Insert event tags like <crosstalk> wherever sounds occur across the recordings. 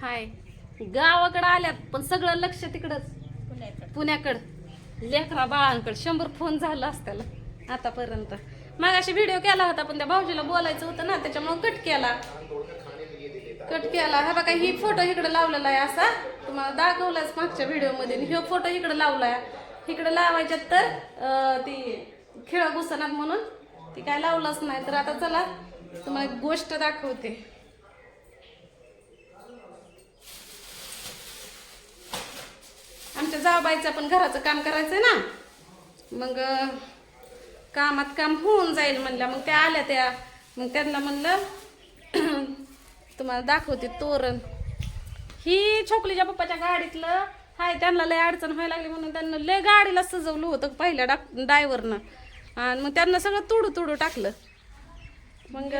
हाय. गावाकडं आल्यात पण सगळं लक्ष तिकडंच. पुण्याकडे. पुण्याकडं. लेकरा बाळांकडं. शंभर फोन झाला असत्याला आतापर्यंत. मागाशी व्हिडिओ केला होता पण त्या भाऊजीला बोलायचं होतं ना त्याच्यामुळे कट केला. कट केला. हा बघा ही फोटो इकडे लावलेला आहे असा. तुम्हाला दाखवलाच मागच्या व्हिडिओमध्ये ह्यो फोटो इकडे लावलाय. इकडे लावायच्यात तर ती खेळ घुसणार म्हणून ती काय लावलंच नाही. तर आता चला तुम्हाला गोष्ट दाखवते. जावबाईचं पण घराचं काम करायचंय ना. मग कामात काम होऊन जाईल म्हणल्या. मग त्या आल्या त्या. मग त्यांना म्हणलं <clears throat> तुम्हाला दाखवते तोरण. ही छोकलीच्या पप्पाच्या गाडीतलं हाय त्यांना लय अडचण व्हायला लागली म्हणून त्यांना लय गाडीला सजवलं होतं पहिल्या डाक ड्रायव्हरनं आणि मग त्यांना सगळं तुडू तुडू टाकलं. मग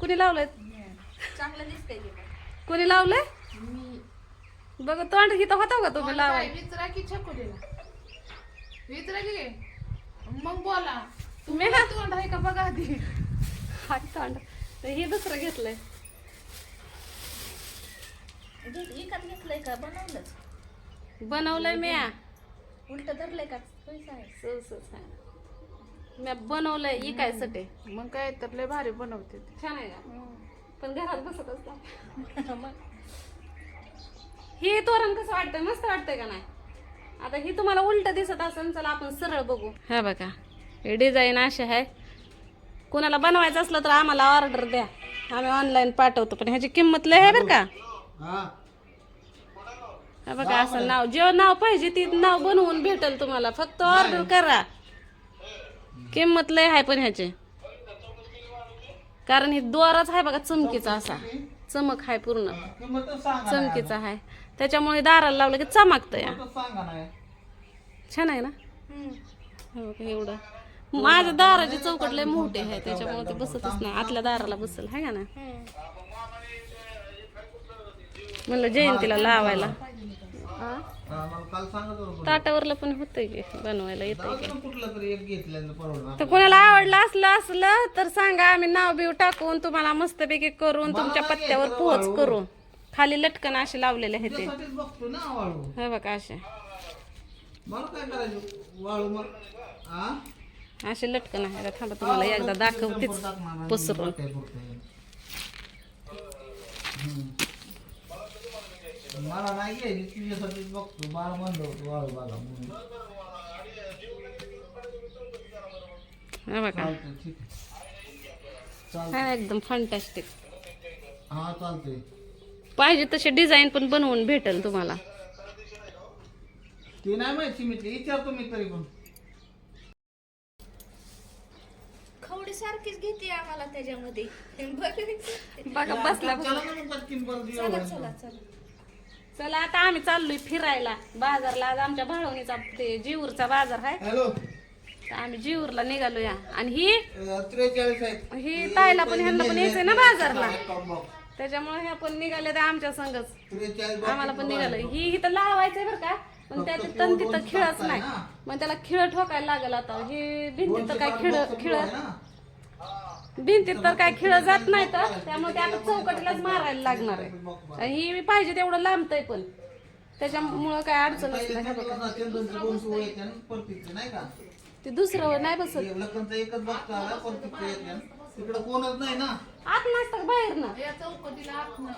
कुणी लावलंय? चांगलं दिसतंय? कुणी लावलंय? बघ तोंड हिथं होता का तुम्ही लावाय विचरा की छकुलीला. विचरा की मग बोला. तुम्ही ना? तोंड आहे का? बघा आधी. हा तोंड. तर हे दुसरं घेतलंय. विकत घेतलंय का? बनवलंच. बनवलंय मी उलट धरलंय का? पैसा आहे मी बनवलंय इकायसाठी. मग काय तर लय भारी बनवते ते. छान आहे का? पण घरात बसत असता. <laughs> मग? हे तोरण कसं वाटतंय? मस्त वाटतंय का नाही? आता ही तुम्हाला उलट दिसत असेल चला आपण सरळ बघू. हा बघा. हे डिझाईन असे आहे कोणाला बनवायचं असलं तर आम्हाला ऑर्डर द्या. आम्ही ऑनलाईन पाठवतो. पण ह्याची किंमत लय आहे बरं का? हा. बघा असं नाव जे नाव पाहिजे ते नाव बनवून भेटेल तुम्हाला. फक्त ऑर्डर करा. किंमत लय आहे पण ह्याची. कारण हे दोराच आहे बघा चमकीचा असा. चमक आहे पूर्ण. चमकीचा आहे. त्याच्यामुळे दाराला लावलं की चमकतं या. छान आहे ना? हो का एवढं. माझ्या दाराची चौकट लय मोठे आहे त्याच्यामुळे ते बसतच नाही. आतल्या दाराला बसल आहे का ना म्हणलं जयंतीला लावायला? काल सांगत होतो ताटावरला पण होतंय की बनवायला येतंय तर कोणाला आवडलं असलं असलं तर सांगा आम्ही नाव बिव टाकून तुम्हाला मस्तपैकी करून तुमच्या पत्त्यावर पोहोच करू खाली लटकन असे लावलेले आहे ते. बघतो ना वाळू. हे बघा असे. मला काय करायचं? वाळू मग हा असे लटकन आहे. थांबा तुम्हाला एकदा दाखवतेच. पसरून. मला नाही घ्यायची तुझ्यासाठीच बघतो. बंद होतो वाळू म्हणून. हे बघा. चालतंय ठीक आहे. हा एकदम फंटॅस्टिक हा चालतंय. पाहिजे तसे डिझाईन पण बनवून भेटेल तुम्हाला. ते नाही माहिती मी ते विचारतो मी तरी पण. खवडी सारखीच घेते आम्हाला त्याच्यामध्ये. बघ. बघा बसल्या चला ना मग पटकीन बरं चला जेवण. चला चला. चला आता आम्ही चाललोय फिरायला. बाजारला आज आमच्या भाळवणीचा ते जीवरचा बाजार आहे. हॅलो. तर आम्ही जीवरला निघालो या आणि ही त्रेचाळीस आहेत. ही ताईला पण ह्यांना पण यायचंय ना बाजारला. त्याच्यामुळे ह्या पण निघाल्या त्या आमच्या संगच. आम्हाला पण निघालं. ही इथं लावायचंय बरं का? पण त्याची तण तिथं खिळच नाही. मग त्याला खिळ ठोकायला लागल आता. ही भिंतीत तर काय खिळ खिळ भिंतीत तर काय खिळ जात नाही तर त्यामुळे ते आता चौकटीलाच मारायला लागणार आहे. ही पाहिजे तेवढं लांबतंय पण. त्याच्यामुळं काय अडचणच नाही हे ते दुसरं नाही बसत. तिकडे कोणच नाही ना? आत नसतं बाहेर ना. या चौकटीला ना.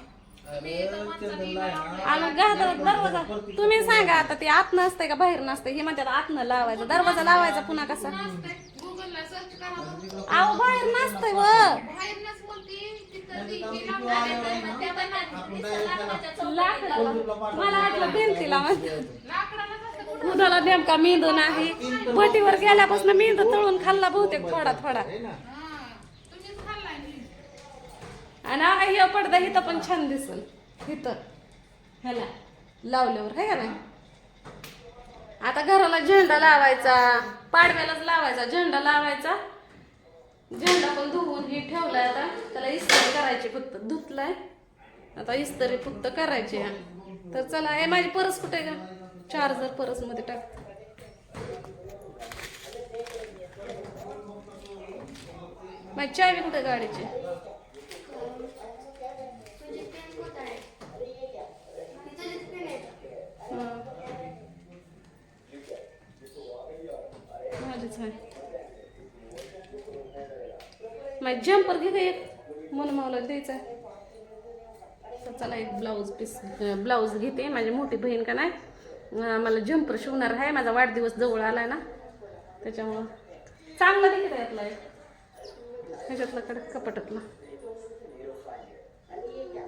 आणि घरात दरवाजा तुम्ही सांगा आता ते आत नसतंय का बाहेर नसतंय? हे म्हणतात आतनं लावायचं. दरवाजा लावायचा पुन्हा कसा? गुगलला सर्च करा बघ. अहो बाहेर नसतंय व. बाहेरनच म्हणते तिथं ती ही आपण direct त्याला लाकडाला मला वाटलं भिंतीला म्हणते लाकडालाच असं कुठं? उदाला नेमका मेंदू नाही. भटीवर गेल्यापासून मेंदू तळून खाल्ला बहुतेक थोडा थोडा हा तुम्हीच खाल्लाय नी. आणि आता हे पडदा इथं पण छान दिसल. इथं. ह्याला. लावल्यावर है का नाही? आता घराला झेंडा लावायचा पाडव्यालाच लावायचा झेंडा लावायचा. झेंडा पण धुवून हे ठेवलाय आता. त्याला इस्त्री करायची फक्त धुतलाय. आता इस्त्री फक्त करायची. तर चला हे माझी परस कुठे आहे का चार्जर परसमध्ये टाक. माझी चावी कुठे गाडीची भारीच आहे माझी जम्पर घे एक. मन मावला द्यायचा आहे. तर चला एक ब्लाऊज पीस ब्लाऊज घेते. माझी मोठी बहीण का नाही मला जम्पर शिवणार आहे. माझा वाढदिवस जवळ आलाय ना. त्याच्यामुळं चांगला देखील यातला एक ह्याच्यातला कडक कपाटातला.